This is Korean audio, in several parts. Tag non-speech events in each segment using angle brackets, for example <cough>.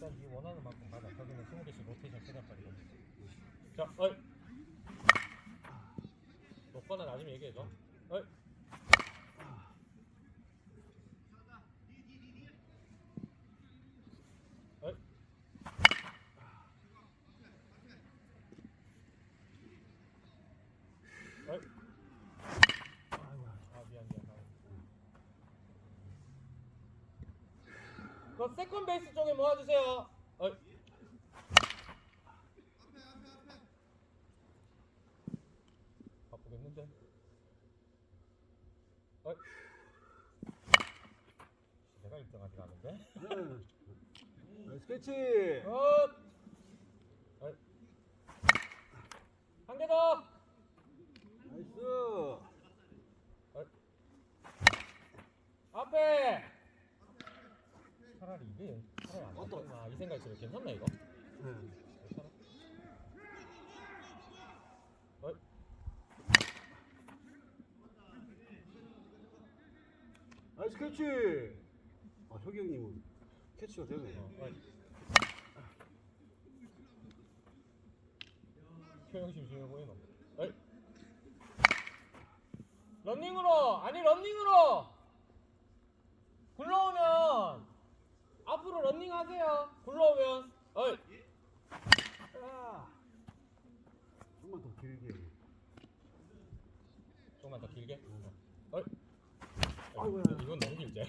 일단 네 원하는 만큼 가자. 거기는 20개씩 로테이션 세장짜리거든. 자, 어이. 놓거나 나중에 얘기해줘. 어이. 어이. 아 미안 미안. 그 세컨 베이스 쪽에 모아주세요. 어이. 바쁘겠는데? 어이. 내가 1등하지 않은데? 나이스 캐치. 굿! 어이. 한개 더! 나이스. 어이. 앞에! 차라리 이게 차라리 안 어떤- 맞나 이 생각이 들어 괜찮나 이거? 네. 괜찮아? 어이. 나이스 캐치. 아 혁이 형님은 캐치가 되네. 어, 어이. 표정 심심해 보이노. 어이. 런닝으로 아니 런닝으로 굴러오면 앞으로 런닝 하세요. 굴러오면 어이. 아. 좀만 더 길게. 조금만 더 길게. 어이. 아이고야. 이건 너무 길지.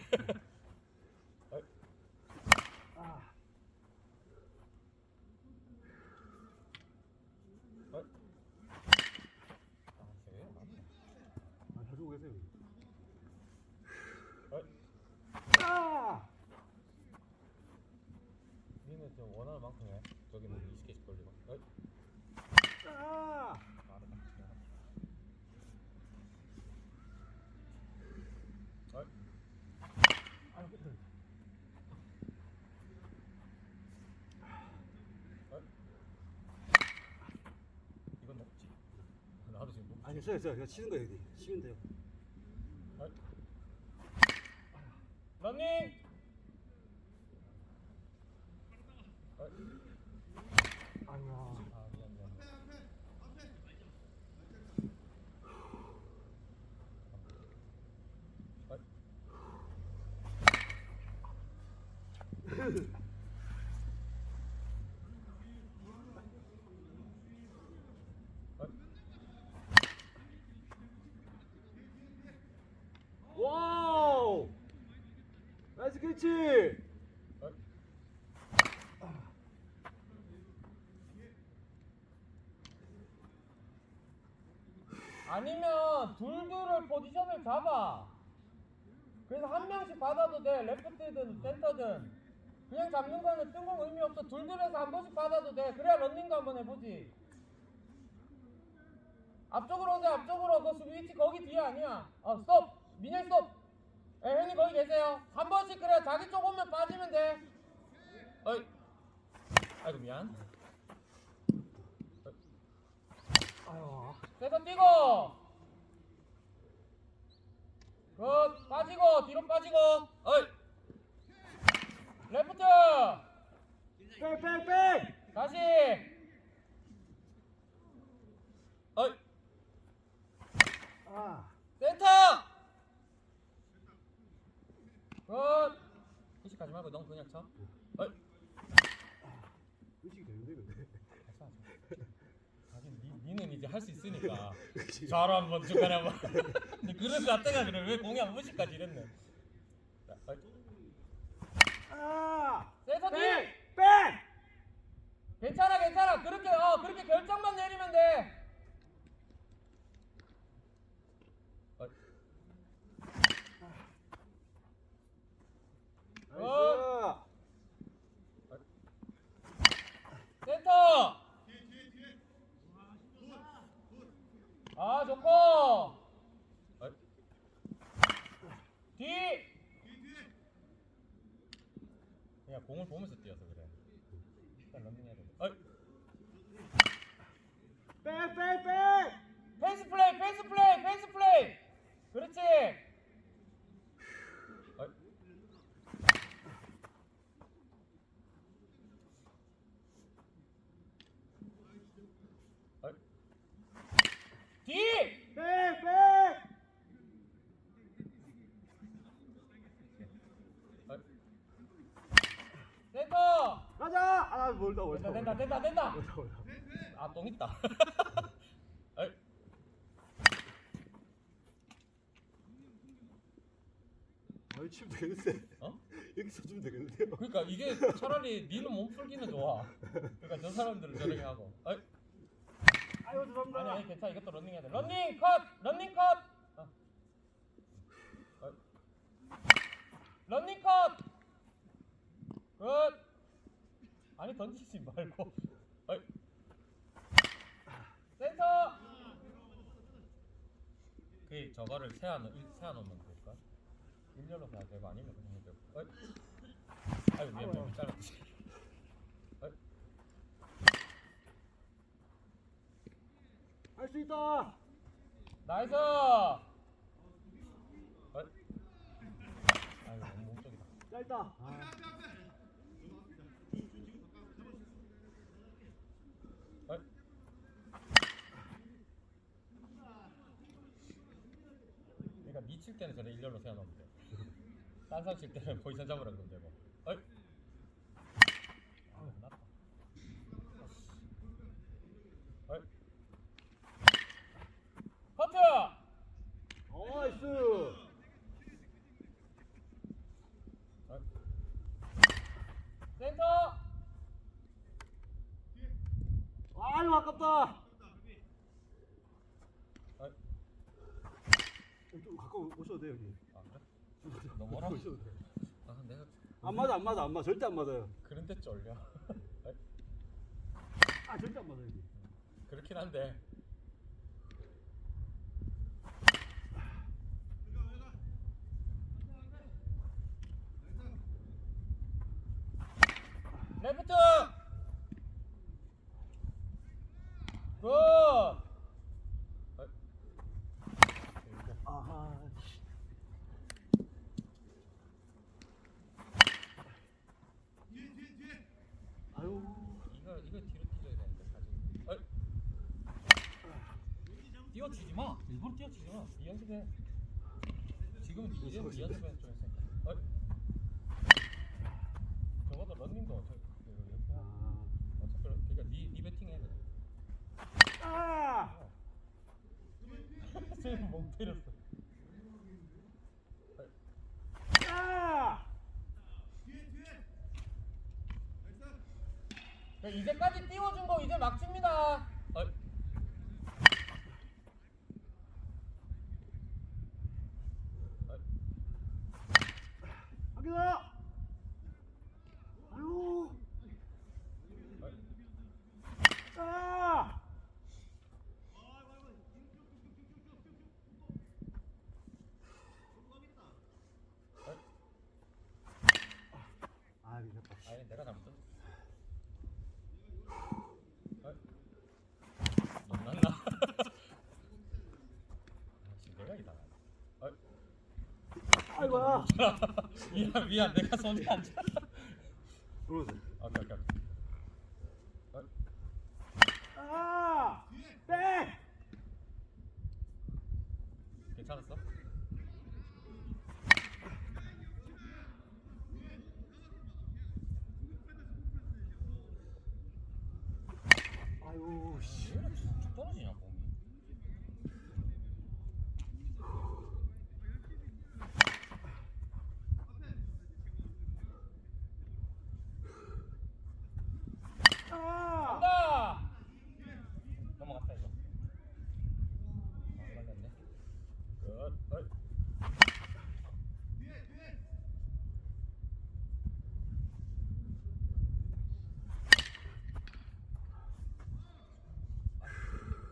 어이. 아. 어이. 아? 아, 해주고 계세요. 어이. 아. 니는 좀 원하는 만큼 해. 저기는 20개씩 걸리고. 어이. 아. 빠르다. 어이. 아, 끝에. 어이. 이건 먹지. 아, 됐어요, 됐어요. 그냥 치는 거예요, 여기. 치면 돼요. 런닝. 어이. 아이고. 아 미안 미안. 어이. 어이. 와우. 어이. 아니면 둘둘을 포지션을 잡아. 그래서 한 명씩 받아도 돼. 레프트든 센터든. 그냥 잡는 거는 뜬공 의미 없어. 둘둘에서 한 번씩 받아도 돼. 그래야 런닝도 한번 해보지. 앞쪽으로 오세요. 앞쪽으로. 그 수비 위치 거기 뒤에 아니야. 어, 스톱. 민현 스톱. 예, 형님 거기 계세요. 한 번씩 그래. 자기 쪽 오면 빠지면 돼. 어이. 아이고 미안. 아유. 그래서 뛰고 굿 빠지고 뒤로 빠지고 어이 레프트 백백백. 다시 어이 아. 센터 굿 의식하지 말고 넌 그냥 쳐 어이 의식이 되는데 근데. 하긴 니, 니는 이제 할 수 있으니까 좌로 한번 중간에 한번 근데 그럴 것 같다가 그래 왜 공이 한 번씩까지 이랬네 자, 어이. 아. 백. 백. 괜찮아 괜찮아 그렇게 어 그렇게 결정만 내리면 돼 어, 나이스. 센터 아 좋고. 어, 뒤 그냥 공을 보면서 뛰어서 그래 일단 런닝해야 돼 어이 백백백. 패스 플레이 패스 플레이 패스 플레이 그렇지 어이 아 멀다 멀다. 된다 된다 된다 된다. 멀다 멀다. 아 똥 있다. <laughs> 어이, 아이 치면 되겠는데. 어? 여기 서 주면 되겠는데요. 그러니까 이게 차라리 니는 몸 풀기는 좋아. 그러니까 저 사람들은 저렇게 하고. 어이, 아유 죄송합니다. 아니 아니 괜찮아 이것도 런닝 해야 돼. 런닝 컷, 런닝 컷. 어. 어이. 런닝 컷. 굿. 아니 던지지 말고. 어이. 센터. 그 저거를 세안 세안 놓으면 될까? 일렬로 가야 되고 아니면 그냥 해도. 어이. 아유 미안 미안 잘랐지. 어이. 할수 있다. 나이스. 아유 너무 몸쪽이다. 짧다. 아. 어이. 그러니까 미칠 일렬로 세워놓으면 돼. 딴 사람 칠 때는 포지션 잡으라 그러면 되고. 어이. 아, 났다. 어이. 커트! 나이스. 어이. 센터! 아유 아깝다. 어이. 좀 가까워 오셔도 돼요 여기. 아, 그래? 너무 멀어? 오셔도 돼. 아, 내가 안 맞아 안 맞아 안 맞아 절대 안 맞아요. 그런데 쫄려. 아 절대 안 맞아 여기. 그렇긴 한데. 레프트. 굿. 어이. 아하. 아유. 이거 이거 뒤로 뛰어야 되는데 사실. 어이. 뛰어치지 마. 일부러 뛰어치지 마. 이 연습해. 지금은 이제는 이 연습해 좀 했으니까. 어이. 적어도 런닝도 어차피 이렇게 해야 아. 어차피 그러니까 니 니 배팅 해야 돼. 아. 쌤몸 때렸어. 아. 야, 이제까지 띄워준 거 이제 막 칩니다. 어이. 어이. 하기다. 아유. 어이. 아. 어이. 아 미쳤다. 아니 내가 잘못했어. 어이. 못났나? 어이. 아이고야. <laughs> 미안 미안 내가 손이 안 잡. 들어오세요. 오케이 오케이. 어이. 아. 백. 괜찮았어? 아유 씨. 왜 이렇게 쭉쭉 떨어지냐 공이? 아. 간다! 넘어갔다 이거. 안 걸렸네. 끝. 어이.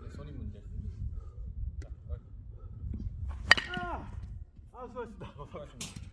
내 손이 문제. 자, 어이. 아. 아 수고하셨습니다. <laughs> 수고하셨습니다.